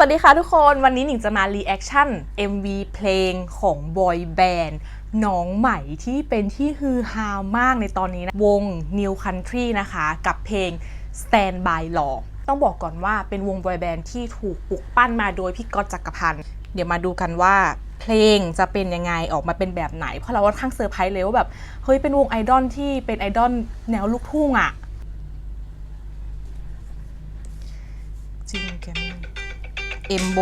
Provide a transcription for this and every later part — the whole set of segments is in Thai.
สวัสดีค่ะทุกคนวันนี้หนิงจะมารีแอคชั่น MV เพลงของบอยแบนด์น้องใหม่ที่เป็นที่ฮือฮามากในตอนนี้นะ วง New Country นะคะ กับเพลง Stand by Law ต้องบอกก่อนว่าเป็นวงบอยแบนด์ที่ถูกปลุกปั้นมาโดยพี่ก๊อตจักรพันธ์เดี๋ยวมาดูกันว่าเพลงจะเป็นยังไงออกมาเป็นแบบไหน เพราะเราว่าข้างเซอร์ไพรส์เลยว่าแบบเฮ้ยเป็นวงไอดอลที่เป็นไอดอลแนวลูกทุ่งอะจริงแกม เอมโบ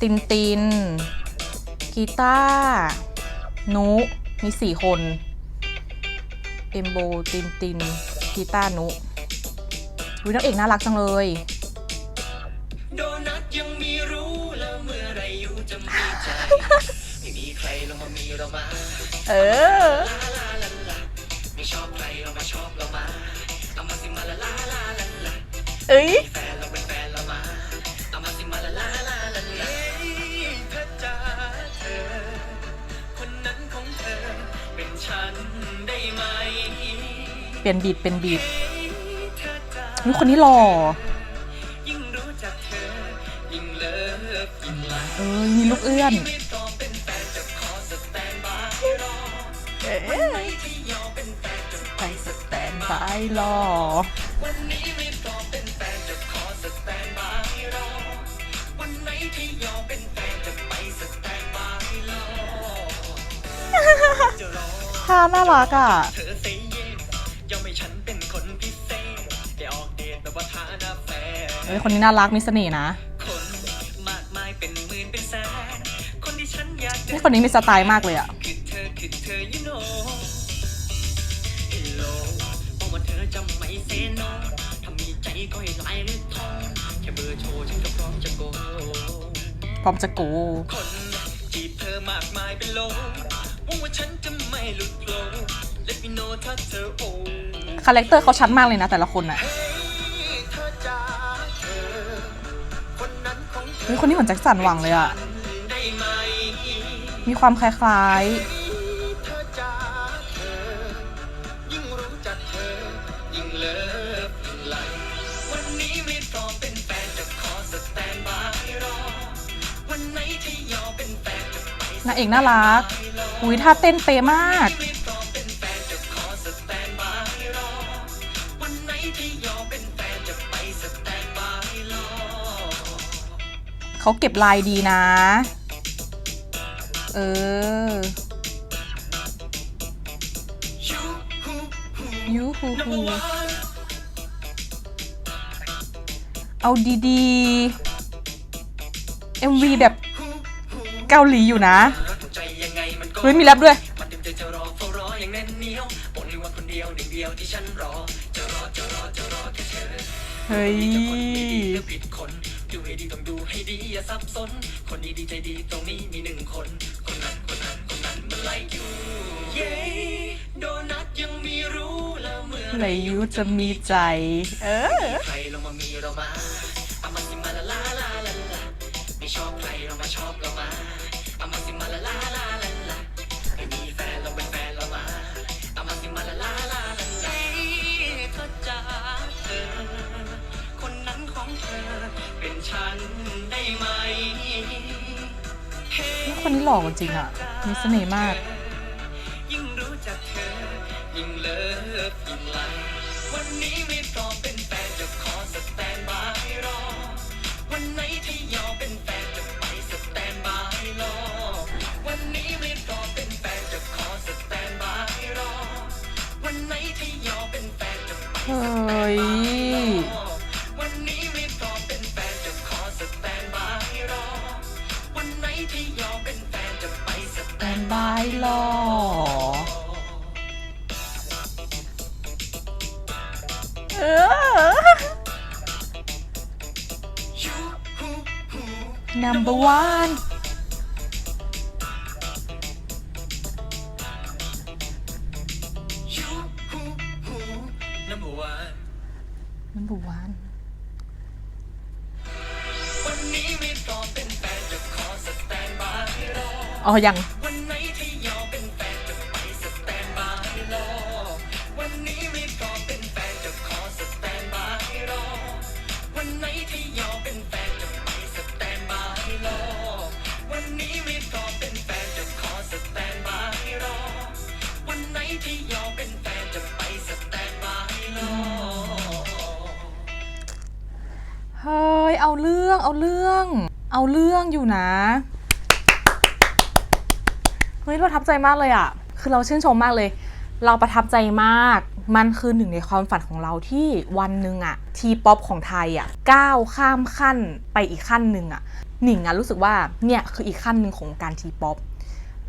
ตินติน กีตาร์นุมีสี่คน เอมโบ ตินติน กีตาร์นุวินางเอกน่ารักจังเลยโดนัทยังมีรู้แล้วเมื่อไรอยู่จะมีใจไม่มีใครลงมามีเรามาเออลาลาลาลาไม่ชอบใครเรามาชอบเรามาเอามาสิมาลาลาลาลาลาเอ้ย ฉันได้ไหมเปลี่ยนบีดเป็นบีดเธอจ้านี่คนนี้หล่อยิ่งรู้จักเธอยิ่งเลิฟยิ่งรักเออมีลูกเอื้อนไม่ต้องเป็นแฟนจะขอสแตนบายรอเอ๊ะที่ยอมเป็นแฟนจะไปสแตนสายหล่อวันนี้ไม่ต้องเป็นแฟนจะขอสแตนบายรอวันไหนที่ยอมเป็นแฟนจะไปสแตนบายรอจะรอ ท่าน่ารักอะเธอเซเย่ยอมให้ฉันเป็นคนพิเศษแกออกเดทแบบว่าฐานะแฟนเอ้ยคนนี้น่ารักมีเสน่ห์นะคนมากมายเป็นหมื่นเป็นแสนคนที่ฉันอยากจะนี่คนนี้มีสไตล์มากเลยอะคือเธอคือเธอ you know Hello บอกว่าเธอจะไม่เซโนถ้ามีใจก็ให้ไลน์หรือโทรแค่เบอร์โทรฉันก็พร้อมจะโก พร้อมจะกูคนจีบเธอมากมายเป็นโล หวังว่าฉันจะไม่หลุดโผล่ Let me know ถ้าเธอโอ้ คาแรคเตอร์เขาชัดมากเลยนะ แต่ละคนอะเฮ้ยเธอจ้าเธอคนนั้นของเธเฮ้ยอคนนี้เหมือนแจ็คสันหวังเลยอะได้ไหม มีความคล้ายเธอจ้าเธอ ยิ่งรู้จักเธอ ยิ่งเลิฟยิ่งไหลวันนี้ไม่พร้อมเป็นแฟนจะขอสแตนบายรอ วันไหนที่ยอมเป็นแฟนจะไป ๆนางเอกน่ารัก อุ้ยท่าเต้นเป๊ะมาก เขาเก็บลายดีนะ เออยูฮูฮูเอาดีๆ MV แบบเกาหลีอยู่นะ เฮ้ยมีแรปด้วยมันเต็มใจจะรอเฝ้ารออย่างแน่นเหนียวบอกเลยว่าคนเดียวหนึ่งเดียวที่ฉันรอจะรอจะรอจะรอแค่เธอเฮ้ยจะคนไม่ดีหรือผิดคนดูให้ดีต้องดูให้ดีอย่าสับสน คนดีดีใจดีตรงนี้มีหนึ่งคน คนนั้นคนนั้นคนนั้นมันไล่อยู่เย้โดนัทยังมีรู้แล้วเมื่อไหนยูจะมีใจ เออ คนนี้หล่อจริงอะ มีเสน่ห์มาก ยิ่งรู้จักเธอ ยิ่งเลิฟยิ่งไหลวันนี้ไม่พร้อมเป็นแฟนจะขอสแตนบายรอ วันไหนที่ยอมเป็นแฟนจะไปสแตนบายรอ วันนี้ไม่พร้อมเป็นแฟนจะขอสแตนบายรอ วันไหนที่ยอมเป็นแฟนจะไปเฮ้ย หล่อเออยูฮูฮู number one ยูฮูฮู number one number one วันนี้ เอาเรื่องเอาเรื่อง เอาเรื่องอยู่นะเฮ้ยประทับใจมากเลยอะคือเราชื่นชมมากเลย เราประทับใจมาก มันคือหนึ่งในความฝันของเราที่วันหนึ่งอะทีป๊อปของไทยอะก้าวข้ามขั้นไปอีกขั้นหนึ่งอะหนิงอะรู้สึกว่าเนี่ยคืออีกขั้นหนึ่งของการทีป๊อป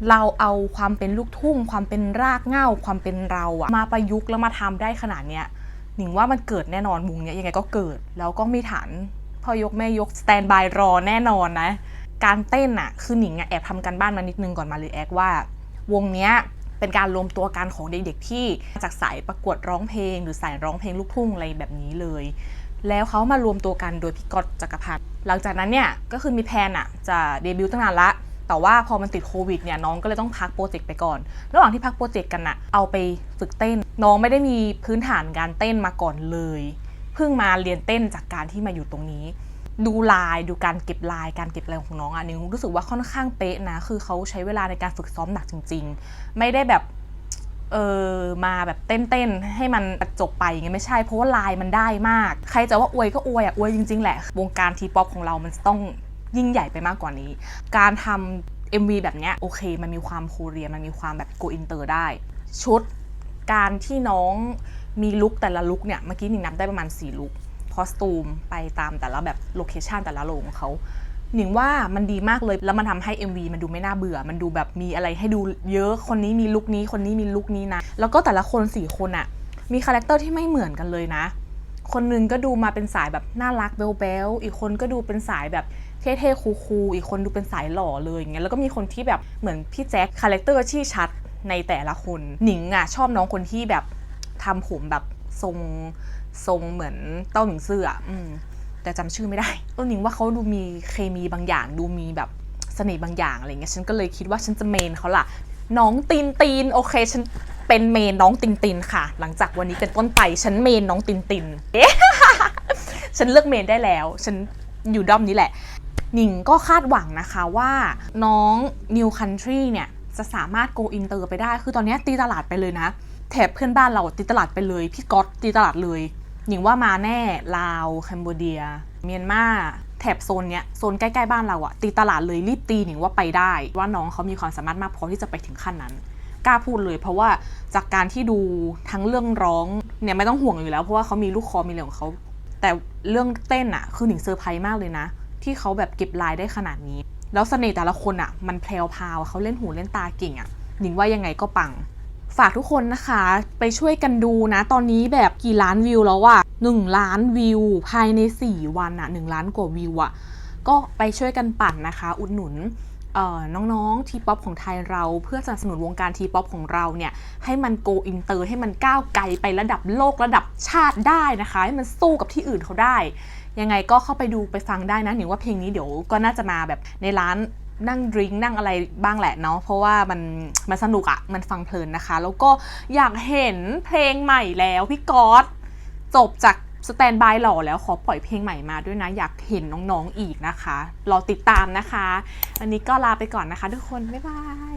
เราเอาความเป็นลูกทุ่ง ความเป็นรากเหง้าความเป็นเราอะมาประยุกต์แล้วมาทำได้ขนาดเนี้ยหนิงว่ามันเกิดแน่นอนวงเนี้ยยังไงก็เกิด แล้วก็มีฐาน พ่อยกแม่ยกสแตนบายรอแน่นอนนะ การเต้นอะคือหนิงอะแอบทำกันบ้านมานิดนึงก่อนมารีแอคว่าวงเนี้ยเป็นการรวมตัวกันของเด็กๆที่จากสายประกวดร้องเพลง หรือสายร้องเพลงลูกทุ่งอะไรแบบนี้เลย แล้วเขามารวมตัวกันโดยพี่กอตจักรพันธ์หลังจากนั้นเนี่ยก็คือมีแพนอะจะเดบิวต์ตั้งนานละแต่ว่าพอมันติดโควิดเนี่ยน้องก็เลยต้องพักโปรเจกต์ไปก่อน ระหว่างที่พักโปรเจกต์กันอะเอาไปฝึกเต้น น้องไม่ได้มีพื้นฐานการเต้นมาก่อนเลย พิ่งมาเรียนเต้นจากการที่มาอยู่ตรงนี้ ดูลายดูการเก็บลายการเก็บอะไรของน้องอะนิงรู้สึกว่าค่อนข้างเป๊ะนะ คือเขาใช้เวลาในการฝึกซ้อมหนักจริง ๆ ไม่ได้แบบเออมาแบบเต้นๆให้มันจบไปอย่างเงี้ยไม่ใช่เพราะว่าลายมันได้มาก ใครจะว่าอวยก็อวยอะอวยจริง ๆ แหละ วงการทีป๊อปของเรามันต้องยิ่งใหญ่ไปมากกว่านี้ การทำ MV แบบเนี้ยโอเค มันมีความโคเรียมันมีความแบบโกอินเตอร์ได้ ชุดการที่น้อง มีลุคแต่ละลุคเนี่ยเมื่อกี้หนิงนับได้ประมาณ 4 ลุคคอสตูมไปตามแต่ละแบบโลเคชันแต่ละโลของเขาหนิงว่ามันดีมากเลยแล้วมันทำให้ MV มันดูไม่น่าเบื่อ มันดูแบบมีอะไรให้ดูเยอะคนนี้มีลุคนี้คนนี้มีลุคนี้นะ แล้วก็แต่ละคนสี่คนอะมีคาแรคเตอร์ที่ไม่เหมือนกันเลยนะ คนหนึงก็ดูมาเป็นสายแบบน่ารักเบลเบลอีกคนก็ดูเป็นสายแบบเท่ๆคูลๆอีกคนดูเป็นสายหล่อเลยอย่างเงี้ยแล้วก็มีคนที่แบบเหมือนพี่แจ็คคาแรคเตอร์ที่ชัดในแต่ละคนหนิงอะชอบน้องคนที่แบบ ทำผมแบบทรงทรงเหมือนเต้าหมิงซื่ออะอืมแต่จำชื่อไม่ได้ต้นหนิงว่าเขาดูมีเคมีบางอย่าง ดูมีแบบเสน่ห์บางอย่างอะไรเงี้ยฉันก็เลยคิดว่าฉันจะเมนเขาล่ะ น้องตีนตีนโอเคฉันเป็นเมนน้องตินตินค่ะ หลังจากวันนี้เป็นต้นไปฉันเมนน้องตินตินเอ๊ะฉันเลือกเมนได้แล้ว ฉันอยู่ด้อมนี้แหละหนิงก็คาดหวังนะคะว่าน้อง New Country เนี่ย จะสามารถ go inter ไปได้ คือตอนเนี้ยตีตลาดไปเลยนะ แถบเพื่อนบ้านเราตีตลาดไปเลย พี่ก๊อตตีตลาดเลยหนิงว่ามาแน่ลาวแคนเบเดีย เมียนมาแถบโซนเนี้ยโซนใกล้ๆบ้านเราอะตีตลาดเลยรีบตีหนิงว่าไปได้ ว่าน้องเขามีความสามารถมากพอที่จะไปถึงขั้นนั้นกล้าพูดเลย เพราะว่าจากการที่ดูทั้งเรื่องร้องเนี่ยไม่ต้องห่วงอยู่แล้ว เพราะว่าเขามีลูกคอมีอะไรของเขา แต่เรื่องเต้นอะคือหนิงเซอร์ไพรส์มากเลยนะ ที่เขาแบบเก็บลายได้ขนาดนี้ แล้วเสน่ห์แต่ละคนอะมันแพรวพาวเขาเล่นหูเล่นตาเก่งอะหนิงว่ายังไงก็ปัง ฝากทุกคนนะคะ ไปช่วยกันดูนะ ตอนนี้แบบกี่ล้านวิวแล้วอะ1ล้านวิว ภายใน 4 วันอะ1ล้านกว่าวิวอะก็ไปช่วยกันปั่นนะคะ อุดหนุนเอ่อน้องๆทีป๊อปของไทยเราเพื่อสนับสนุนวงการทีป๊อปของเราเนี่ย ให้มันโกอินเตอร์ ให้มันก้าวไกลไประดับโลกระดับชาติได้นะคะ ให้มันสู้กับที่อื่นเขาได้ ยังไงก็เข้าไปดูไปฟังได้นะหนิงว่าเพลงนี้เดี๋ยวก็น่าจะมาแบบในร้าน นั่งดริงนั่งอะไรบ้างแหละเนาะเพราะว่ามันมันสนุกอะมันฟังเพลินนะคะ แล้วก็อยากเห็นเพลงใหม่แล้วพี่ก๊อตจบจากสแตนบายหล่อแล้วขอปล่อยเพลงใหม่มาด้วยนะ อยากเห็นน้องๆอีกนะคะ รอติดตามนะคะ วันนี้ก็ลาไปก่อนนะคะทุกคน บ๊ายบาย